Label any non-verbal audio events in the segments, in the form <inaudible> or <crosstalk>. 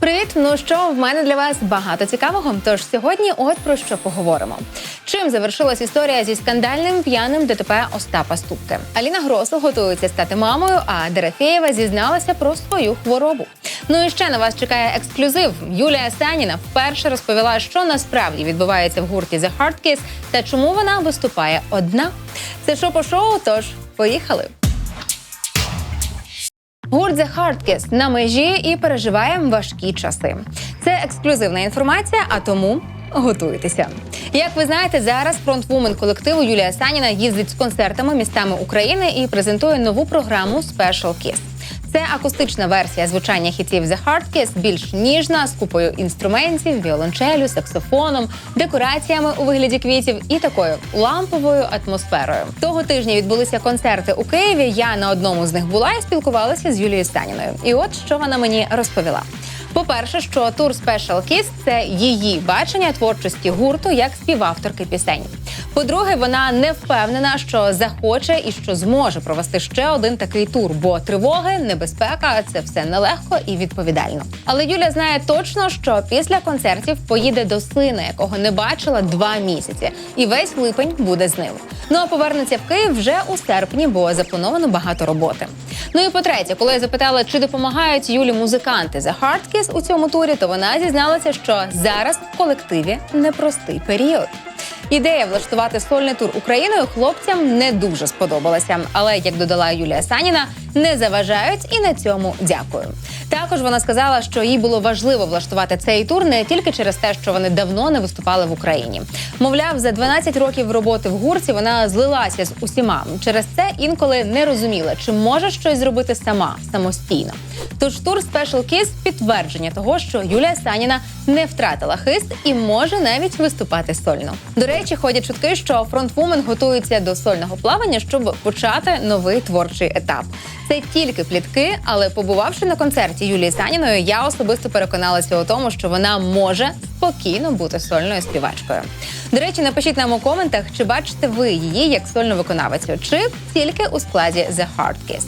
Привіт! Ну що в мене для вас багато цікавого. Тож сьогодні, от про що поговоримо. Чим завершилась історія зі скандальним п'яним ДТП Остапа Ступки? Аліна Гросу готується стати мамою, а Дерефєєва зізналася про свою хворобу. Ну і ще на вас чекає ексклюзив. Юлія Саніна вперше розповіла, що насправді відбувається в гурті The Hard Kiss та чому вона виступає одна. Це шоу по шоу. Тож поїхали. Гурт The Hardcast на межі і переживає важкі часи. Це ексклюзивна інформація, а тому готуйтеся. Як ви знаєте, зараз фронтвумен колективу Юлія Саніна їздить з концертами містами України і презентує нову програму Special Kiss. Це акустична версія звучання хітів The Hard Kiss, більш ніжна, з купою інструментів, віолончелю, саксофоном, декораціями у вигляді квітів і такою ламповою атмосферою. Того тижня відбулися концерти у Києві. Я на одному з них була і спілкувалася з Юлією Станіною. І от що вона мені розповіла. По-перше, що тур Special Kiss – це її бачення творчості гурту як співавторки пісень. По-друге, вона не впевнена, що захоче і що зможе провести ще один такий тур, бо тривоги, небезпека це все нелегко і відповідально. Але Юля знає точно, що після концертів поїде до сина, якого не бачила два місяці, і весь липень буде з ним. Ну а повернеться в Київ вже у серпні, бо заплановано багато роботи. Ну і по-третє, коли я запитала, чи допомагають Юлі музиканти The Hard Kiss у цьому турі, то вона зізналася, що зараз в колективі непростий період. Ідея влаштувати сольний тур Україною хлопцям не дуже сподобалася, але як додала Юлія Саніна, не заважають і на цьому дякую. Також вона сказала, що їй було важливо влаштувати цей тур не тільки через те, що вони давно не виступали в Україні. Мовляв, за 12 років роботи в гурті вона злилася з усіма. Через це інколи не розуміла, чи може щось зробити сама самостійно. Тож тур Special Kiss – підтвердження того, що Юлія Саніна не втратила хист і може навіть виступати сольно. До речі, ходять чутки, що фронтвумен готується до сольного плавання, щоб почати новий творчий етап. Це тільки плітки, але побувавши на концерті Юлії Саніною, я особисто переконалася у тому, що вона може спокійно бути сольною співачкою. До речі, напишіть нам у коментах, чи бачите ви її як сольну виконавицю, чи тільки у складі The Hard Kiss.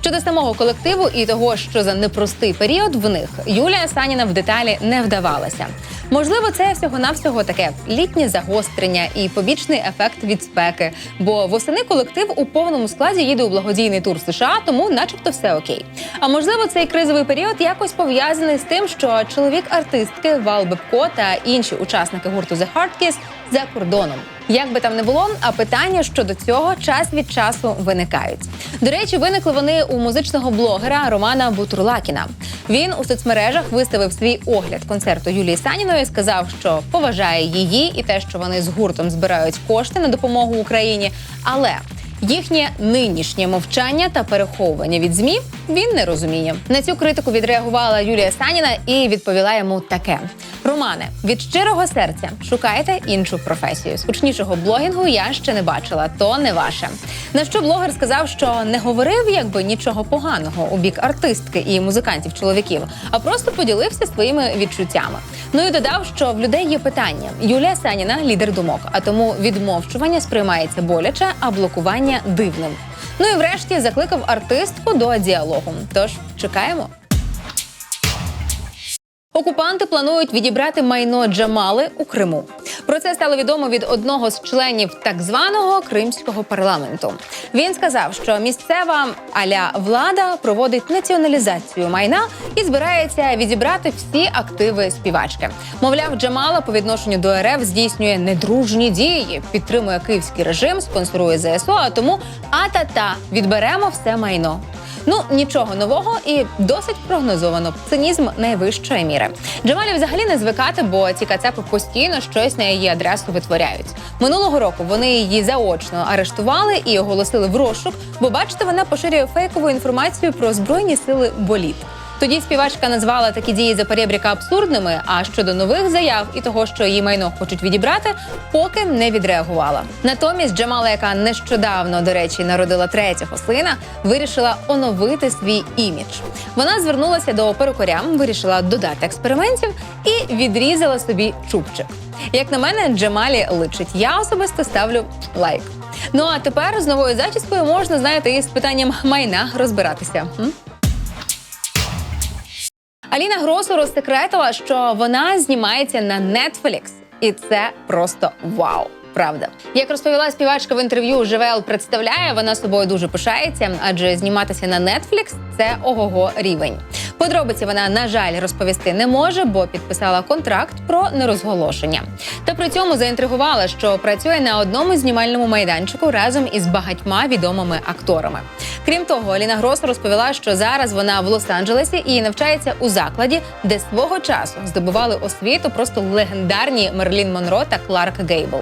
Щодо самого колективу і того, що за непростий період в них Юлія Саніна в деталі не вдавалася. Можливо, це всього-навсього таке літнє загострення і побічний ефект від спеки. Бо восени колектив у повному складі їде у благодійний тур США, тому, начебто, все окей. А можливо, цей кризовий період якось пов'язаний з тим, що чоловік артистки Вал Бебко та інші учасники гурту The Hard Kiss за кордоном. Як би там не було, а питання щодо цього час від часу виникають. До речі, виникли вони у музичного блогера Романа Бутурлакіна. Він у соцмережах виставив свій огляд концерту Юлії Саніної, сказав, що поважає її і те, що вони з гуртом збирають кошти на допомогу Україні. Але Їхнє нинішнє мовчання та переховування від змі він не розуміє. На цю критику відреагувала Юлія Саніна і відповіла йому таке: Романе, від щирого серця шукайте іншу професію. Скучнішого блогінгу я ще не бачила, то не ваше. На що блогер сказав, що не говорив якби нічого поганого у бік артистки і музикантів чоловіків, а просто поділився своїми відчуттями. Ну і додав, що в людей є питання. Юлія Саніна лідер думок, а тому відмовчування сприймається боляче, а блокування дивним. Ну і врешті закликав артистку до діалогу. Тож чекаємо. Окупанти планують відібрати майно Джамали у Криму. Про це стало відомо від одного з членів так званого кримського парламенту. Він сказав, що місцева аля влада проводить націоналізацію майна і збирається відібрати всі активи співачки. Мовляв, Джамала по відношенню до РФ здійснює недружні дії, підтримує київський режим, спонсорує ЗСУ. А тому а-та-та відберемо все майно. Ну нічого нового і досить прогнозовано. Цинізм найвищої міри. Джамалі взагалі не звикати, бо ці кацапи постійно щось на її адресу витворяють. Минулого року вони її заочно арештували і оголосили в розшук, бо бачите, вона поширює фейкову інформацію про збройні сили боліт. Тоді співачка назвала такі дії за перебріка абсурдними. А щодо нових заяв і того, що її майно хочуть відібрати, поки не відреагувала. Натомість Джамала, яка нещодавно, до речі, народила третього сина, вирішила оновити свій імідж. Вона звернулася до перукаря, вирішила додати експериментів і відрізала собі чубчик. Як на мене, Джамалі личить. Я особисто ставлю лайк. Ну а тепер з новою зачіскою можна знаєте із питанням майна розбиратися. М? Аліна Гросу розсекретила, що вона знімається на Netflix. і це просто вау. Правда, як розповіла співачка в інтерв'ю, Живел представляє, вона собою дуже пишається, адже зніматися на Netflix – це ого-го рівень. Подробиці вона, на жаль, розповісти не може, бо підписала контракт про нерозголошення. Та при цьому заінтригувала, що працює на одному знімальному майданчику разом із багатьма відомими акторами. Крім того, Аліна Грос розповіла, що зараз вона в Лос-Анджелесі і навчається у закладі, де свого часу здобували освіту просто легендарні Мерлін Монро та Кларк Гейбл.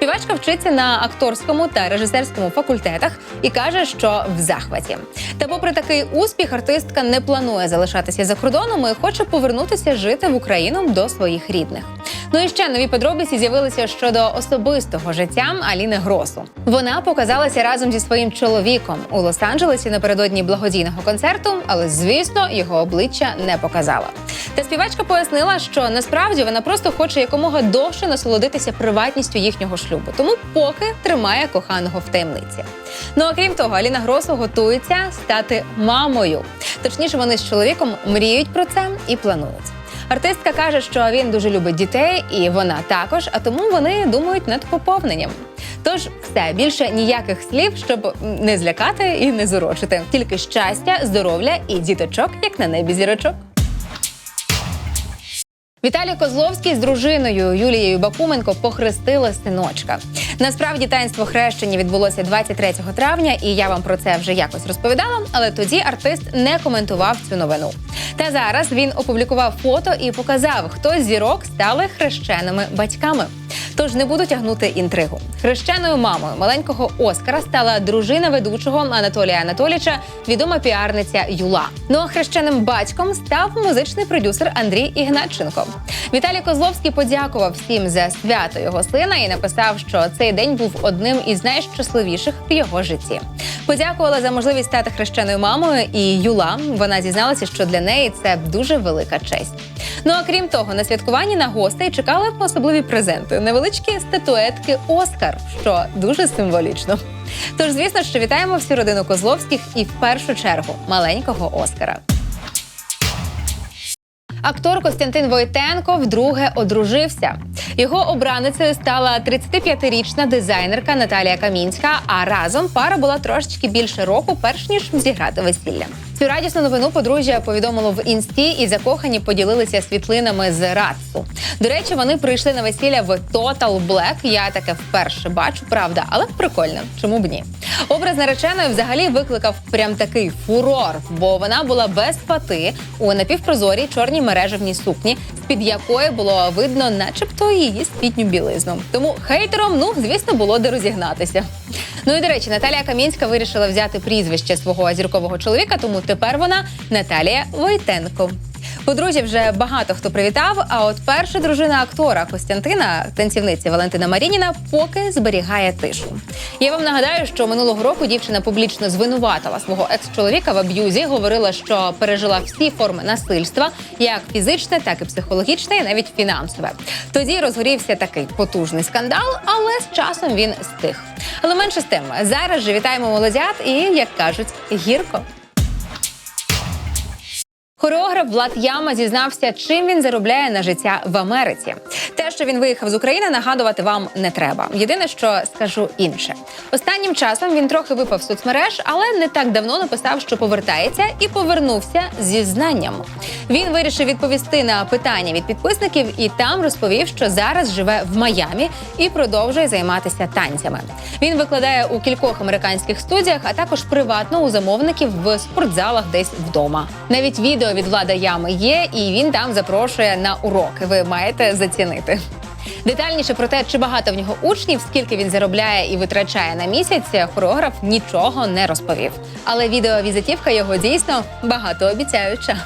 Співачка вчиться на акторському та режисерському факультетах і каже, що в захваті. Та, попри такий успіх, артистка не планує залишатися за кордоном і хоче повернутися жити в Україну до своїх рідних. Ну і ще нові подробиці з'явилися щодо особистого життя Аліни Гросу. Вона показалася разом зі своїм чоловіком у Лос-Анджелесі напередодні благодійного концерту, але звісно його обличчя не показала. Та співачка пояснила, що насправді вона просто хоче якомога довше насолодитися приватністю їхнього шлюбу, тому поки тримає коханого в таємниці. Ну а крім того, Аліна Гросу готується стати мамою. Точніше, вони з чоловіком мріють про це і планують. Артистка каже, що він дуже любить дітей, і вона також, а тому вони думають над поповненням. Тож все більше ніяких слів, щоб не злякати і не зурочити. Тільки щастя, здоров'я і діточок, як на небі зірочок. Віталій Козловський з дружиною Юлією Бакуменко похрестили синочка. Насправді таїнство хрещення відбулося 23 травня, і я вам про це вже якось розповідала. Але тоді артист не коментував цю новину. Та зараз він опублікував фото і показав, хто зірок стали хрещеними батьками. Тож не буду тягнути інтригу. Хрещеною мамою маленького Оскара стала дружина ведучого Анатолія Анатоліча, відома піарниця Юла. Ну а хрещеним батьком став музичний продюсер Андрій Ігнатченко. Віталій Козловський подякував всім за свято його сина і написав, що цей день був одним із найщасливіших в його житті. Подякувала за можливість стати хрещеною мамою і Юла. Вона зізналася, що для неї це дуже велика честь. Ну а крім того, на святкуванні на гостей чекали особливі презенти, невеличкі статуетки Оскар, що дуже символічно. Тож, звісно, що вітаємо всю родину Козловських і в першу чергу маленького Оскара. Актор Костянтин Войтенко вдруге одружився. Його обраницею стала 35-річна дизайнерка Наталія Камінська. А разом пара була трошечки більше року, перш ніж зіграти весілля. Цю радісну новину подружжя повідомило в інсті і закохані поділилися світлинами з Радсу. До речі, вони прийшли на весілля в Total Black. Я таке вперше бачу, правда, але прикольно. Чому б ні? Образ нареченої взагалі викликав прям такий фурор, бо вона була без фати у напівпрозорій чорній мережевній сукні, з під якої було видно, начебто, її спітню білизну. Тому хейтерам, ну звісно, було де розігнатися. Ну і до речі, Наталія Камінська вирішила взяти прізвище свого зіркового чоловіка, тому тепер вона Наталія Войтенко. Подружжя вже багато хто привітав. А от перша дружина актора Костянтина, танцівниці Валентина Марініна, поки зберігає тишу. Я вам нагадаю, що минулого року дівчина публічно звинуватила свого екс-чоловіка в аб'юзі, говорила, що пережила всі форми насильства, як фізичне, так і психологічне, і навіть фінансове. Тоді розгорівся такий потужний скандал, але з часом він стих. Але менше з тим, зараз же вітаємо молодят і, як кажуть, гірко. Хореограф Влад Яма зізнався, чим він заробляє на життя в Америці. Те, що він виїхав з України, нагадувати вам не треба. Єдине, що скажу інше. Останнім часом він трохи випав з соцмереж, але не так давно написав, що повертається, і повернувся зі знанням. Він вирішив відповісти на питання від підписників і там розповів, що зараз живе в Майамі і продовжує займатися танцями. Він викладає у кількох американських студіях, а також приватно у замовників в спортзалах десь вдома. Навіть відео від влада ями є, і він там запрошує на уроки. Ви маєте зацінити. Детальніше про те, чи багато в нього учнів, скільки він заробляє і витрачає на місяць, хореограф нічого не розповів. Але відеовізитівка його дійсно багатообіцяюча.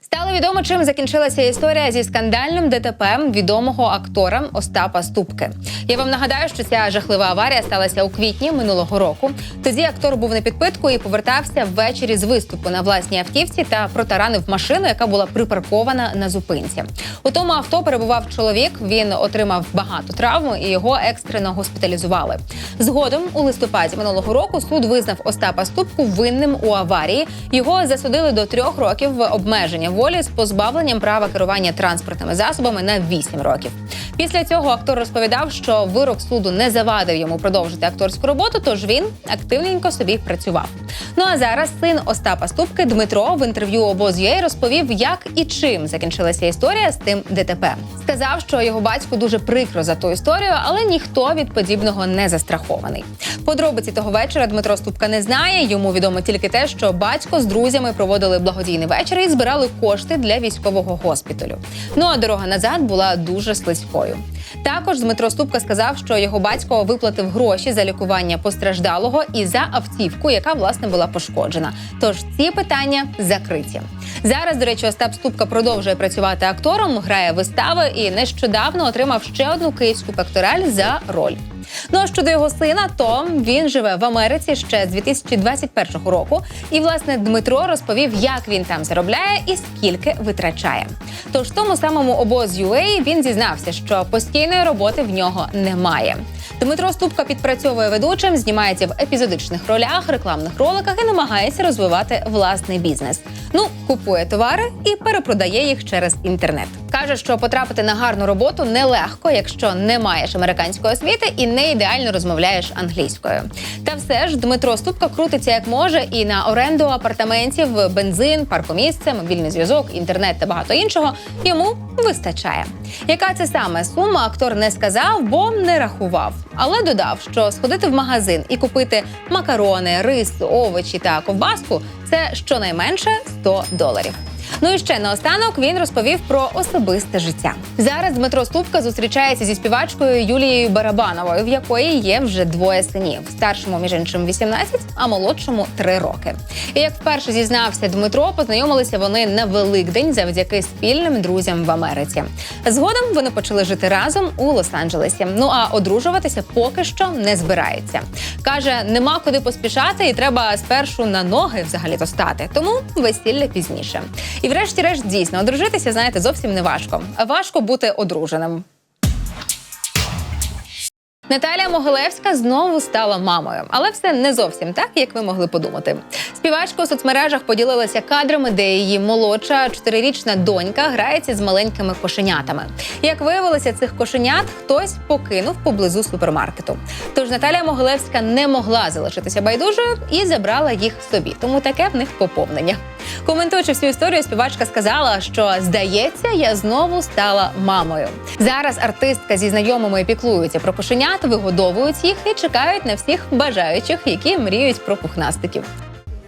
Стало відомо, чим закінчилася історія зі скандальним ДТП відомого актора Остапа Ступки. Я вам нагадаю, що ця жахлива аварія сталася у квітні минулого року. Тоді актор був на підпитку і повертався ввечері з виступу на власній автівці та протаранив машину, яка була припаркована на зупинці. У тому авто перебував чоловік. Він отримав багато травм і його екстрено госпіталізували. Згодом у листопаді минулого року суд визнав Остапа Ступку винним у аварії. Його засудили до трьох років обмеження волі з позбавленням права керування транспортними засобами на 8 років. Після цього актор розповідав, що вирок суду не завадив йому продовжити акторську роботу, тож він активненько собі працював. Ну а зараз син Остапа Ступки Дмитро в інтерв'ю обоз.ua розповів, як і чим закінчилася історія з тим ДТП. Сказав, що його батьку дуже прикро за ту історію, але ніхто від подібного не застрахований. Подробиці того вечора Дмитро Ступка не знає. Йому відомо тільки те, що батько з друзями проводили благодійний вечір і збирали кошти для військового госпіталю. Ну а дорога назад була дуже слизькою. Також Дмитро Ступка сказав, що його батько виплатив гроші за лікування постраждалого і за автівку, яка власне була пошкоджена. Тож ці питання закриті. Зараз, до речі, Остап Ступка продовжує працювати актором, грає вистави і нещодавно отримав ще одну київську пектораль за роль. Ну а щодо його сина, то він живе в Америці ще з 2021 року. І власне Дмитро розповів, як він там заробляє і скільки витрачає. Тож тому самому обоз.ua він зізнався, що постійної роботи в нього немає. Дмитро Ступка підпрацьовує ведучим, знімається в епізодичних ролях, рекламних роликах і намагається розвивати власний бізнес. Ну, купує товари і перепродає їх через інтернет. Каже, що потрапити на гарну роботу нелегко, якщо не маєш американської освіти і не ідеально розмовляєш англійською. Та все ж Дмитро Ступка крутиться як може і на оренду апартаментів, бензин, паркомісце, мобільний зв'язок, інтернет та багато іншого йому вистачає. Яка це саме сума актор не сказав, бо не рахував, але додав, що сходити в магазин і купити макарони, рис, овочі та ковбаску це щонайменше 100 доларів. Ну і ще наостанок він розповів про особисте життя. Зараз Дмитро Ступка зустрічається зі співачкою Юлією Барабановою, в якої є вже двоє синів. Старшому між іншим 18, а молодшому 3 роки. І як вперше зізнався Дмитро, познайомилися вони на Великдень завдяки спільним друзям в Америці. Згодом вони почали жити разом у Лос-Анджелесі. Ну а одружуватися поки що не збирається. каже, нема куди поспішати, і треба спершу на ноги взагалі то стати. Тому весілля пізніше. І врешті-решт дійсно одружитися, знаєте, зовсім не важко. Важко бути одруженим. Наталія Могилевська знову стала мамою, але все не зовсім так, як ви могли подумати. Співачка у соцмережах поділилася кадрами, де її молодша чотирирічна донька грається з маленькими кошенятами. Як виявилося, цих кошенят хтось покинув поблизу супермаркету. Тож Наталія Могилевська не могла залишитися байдужою і забрала їх собі. Тому таке в них поповнення. Коментуючи всю історію, співачка сказала, що здається, я знову стала мамою. Зараз артистка зі знайомими піклуються про кошенят, вигодовують їх і чекають на всіх бажаючих, які мріють про пухнастиків.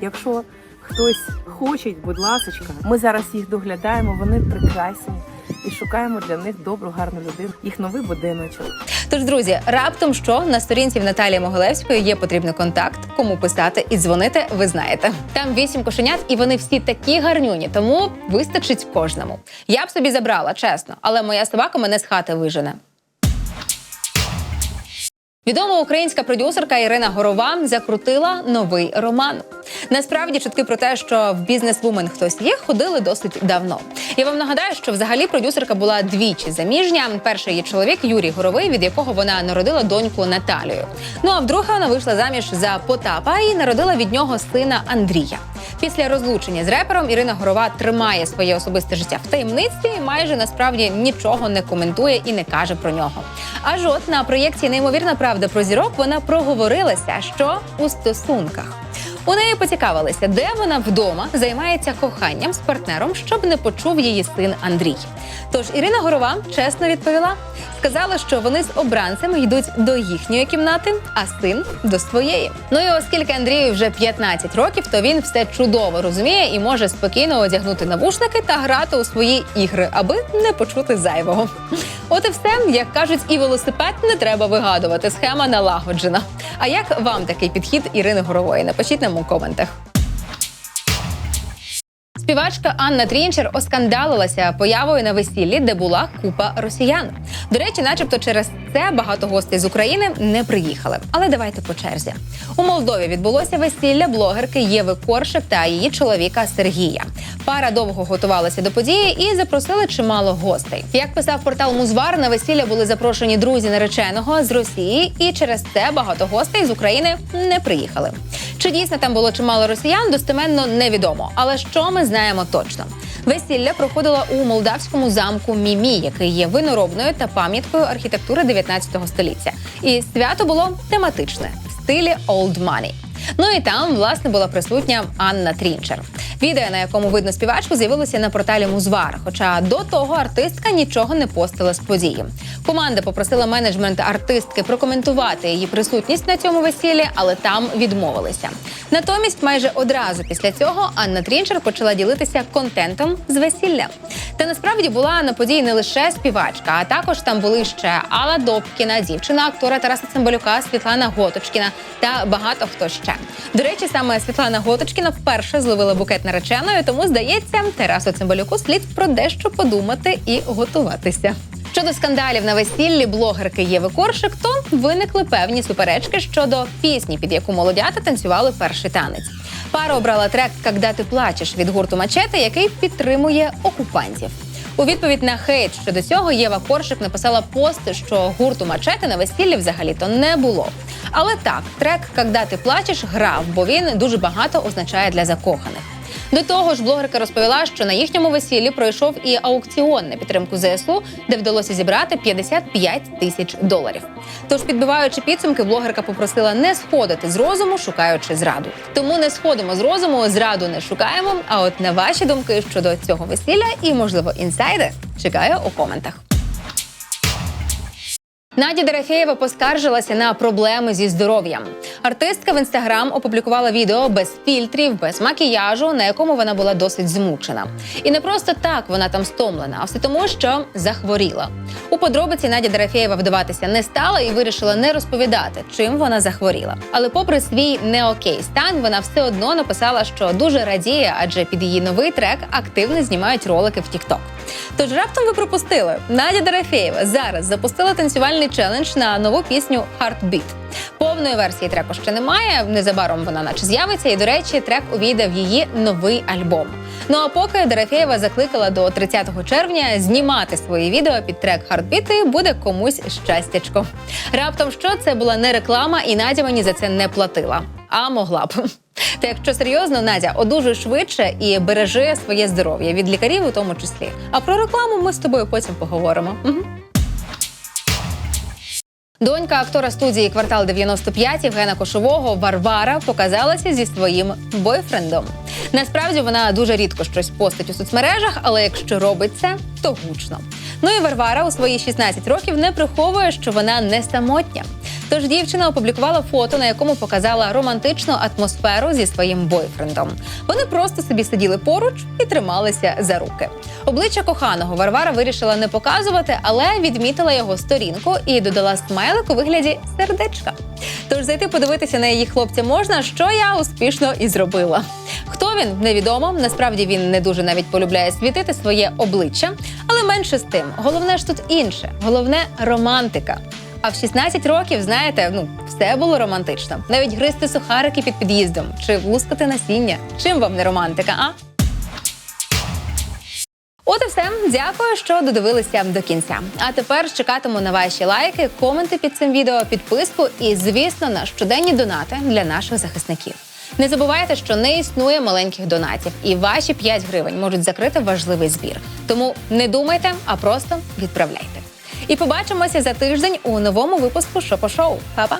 Якщо хтось хоче, будь ласочка, ми зараз їх доглядаємо, вони прекрасні і шукаємо для них добру, гарну людину, їх новий будиночок. Тож, друзі, раптом що на сторінці в Наталії Могилевської є потрібний контакт, кому писати і дзвонити, ви знаєте. Там вісім кошенят, і вони всі такі гарнюні, тому вистачить кожному. Я б собі забрала, чесно, але моя собака мене з хати вижене. Відома українська продюсерка Ірина Горова закрутила новий роман. Насправді чутки про те, що в бізнес-вумен хтось є, ходили досить давно. Я вам нагадаю, що взагалі продюсерка була двічі заміжня. Перший її чоловік Юрій Горовий, від якого вона народила доньку Наталію. Ну а вдруге вона вийшла заміж за Потапа і народила від нього сина Андрія. Після розлучення з репером Ірина Горова тримає своє особисте життя в таємниці і майже насправді нічого не коментує і не каже про нього. Аж от на проєкті Неймовірна правда про зірок вона проговорилася, що у стосунках. У неї поцікавилися, де вона вдома займається коханням з партнером, щоб не почув її син Андрій. Тож Ірина Горова чесно відповіла, сказала, що вони з обранцем йдуть до їхньої кімнати, а син до своєї. Ну і оскільки Андрію вже 15 років, то він все чудово розуміє і може спокійно одягнути навушники та грати у свої ігри, аби не почути зайвого. От і все, як кажуть, і велосипед не треба вигадувати. Схема налагоджена. А як вам такий підхід Ірини Горової? Напишіть нам у коментах. Співачка Анна Трінчер оскандалилася появою на весіллі, де була купа росіян. До речі, начебто, через це багато гостей з України не приїхали. Але давайте по черзі. У Молдові відбулося весілля блогерки Єви Коршик та її чоловіка Сергія. Пара довго готувалася до події і запросили чимало гостей. Як писав портал Музвар, на весілля були запрошені друзі нареченого з Росії, і через це багато гостей з України не приїхали. Чи дійсно там було чимало росіян, достеменно невідомо. Але що ми знаємо точно? Весілля проходило у молдавському замку Мімі, який є виноробною та пам'яткою архітектури 19 століття. І свято було тематичне в стилі Old Money. Ну і там, власне, була присутня Анна Трінчер. Відео, на якому видно співачку, з'явилося на порталі Музвар. Хоча до того артистка нічого не постила з події. Команда попросила менеджмент артистки прокоментувати її присутність на цьому весіллі, але там відмовилися. Натомість, майже одразу після цього Анна Трінчер почала ділитися контентом з весілля. Та насправді була на події не лише співачка, а також там були ще Алла Добкіна, дівчина актора Тараса Цимбалюка, Світлана Готочкіна та багато хто ще. До речі, саме Світлана Готочкіна вперше зловила букет нареченою, тому здається, Тарасу Цимбалюку слід про дещо подумати і готуватися. Щодо скандалів на весіллі блогерки Єви Коршик, то виникли певні суперечки щодо пісні, під яку молодята танцювали перший танець. Пара обрала трек «Когда ти плачеш» від гурту Мачете, який підтримує окупантів. У відповідь на хейт щодо цього Єва Коршик написала пост, що гурту мачети на весіллі взагалі-то не було. Але так, трек «Когда ти плачеш» грав, бо він дуже багато означає для закоханих. До того ж, блогерка розповіла, що на їхньому весіллі пройшов і аукціон на підтримку ЗСУ, де вдалося зібрати 55 тисяч доларів. Тож, підбиваючи підсумки, блогерка попросила не сходити з розуму, шукаючи зраду. Тому не сходимо з розуму, зраду не шукаємо. А от на ваші думки щодо цього весілля і, можливо, інсайди чекаю у коментах. Надя Дорофєєва поскаржилася на проблеми зі здоров'ям. Артистка в інстаграм опублікувала відео без фільтрів, без макіяжу, на якому вона була досить змучена. І не просто так вона там стомлена, а все тому, що захворіла. У подробиці Надя Дорофєєва вдаватися не стала і вирішила не розповідати, чим вона захворіла. Але, попри свій не окей стан, вона все одно написала, що дуже радіє, адже під її новий трек активно знімають ролики в TikTok. Тож раптом ви пропустили. Надя Дорофєєва зараз запустила танцювальний челендж на нову пісню Heartbeat. Повної версії треку ще немає. Незабаром вона наче з'явиться. І, до речі, трек увійде в її новий альбом. Ну а поки Дорофєєва закликала до 30 червня знімати свої відео під трек і буде комусь щастячко. Раптом що це була не реклама, і Надя мені за це не платила. А могла б. <laughs> Та якщо серйозно, Надя, одужуй швидше і бережи своє здоров'я від лікарів у тому числі. А про рекламу ми з тобою потім поговоримо. Угу. Донька актора студії Квартал 95 Євгена Кошового Варвара показалася зі своїм бойфрендом. Насправді вона дуже рідко щось постить у соцмережах, але якщо робить це, то гучно. Ну і Варвара у свої 16 років не приховує, що вона не самотня. Тож дівчина опублікувала фото, на якому показала романтичну атмосферу зі своїм бойфрендом. Вони просто собі сиділи поруч і трималися за руки. Обличчя коханого Варвара вирішила не показувати, але відмітила його сторінку і додала смайлик у вигляді сердечка. Тож зайти подивитися на її хлопця можна, що я успішно і зробила. Хто він невідомо. Насправді він не дуже навіть полюбляє світити своє обличчя, але менше з тим. Головне ж тут інше, головне романтика. А в 16 років, знаєте, ну все було романтично. Навіть гризти сухарики під під'їздом чи лускати насіння. Чим вам не романтика, а? От і все. Дякую, що додивилися до кінця. А тепер чекатиму на ваші лайки, коменти під цим відео, підписку і, звісно, на щоденні донати для наших захисників. Не забувайте, що не існує маленьких донатів, і ваші 5 гривень можуть закрити важливий збір. Тому не думайте, а просто відправляйте. І побачимося за тиждень у новому випуску Шопо-шоу. Па-па!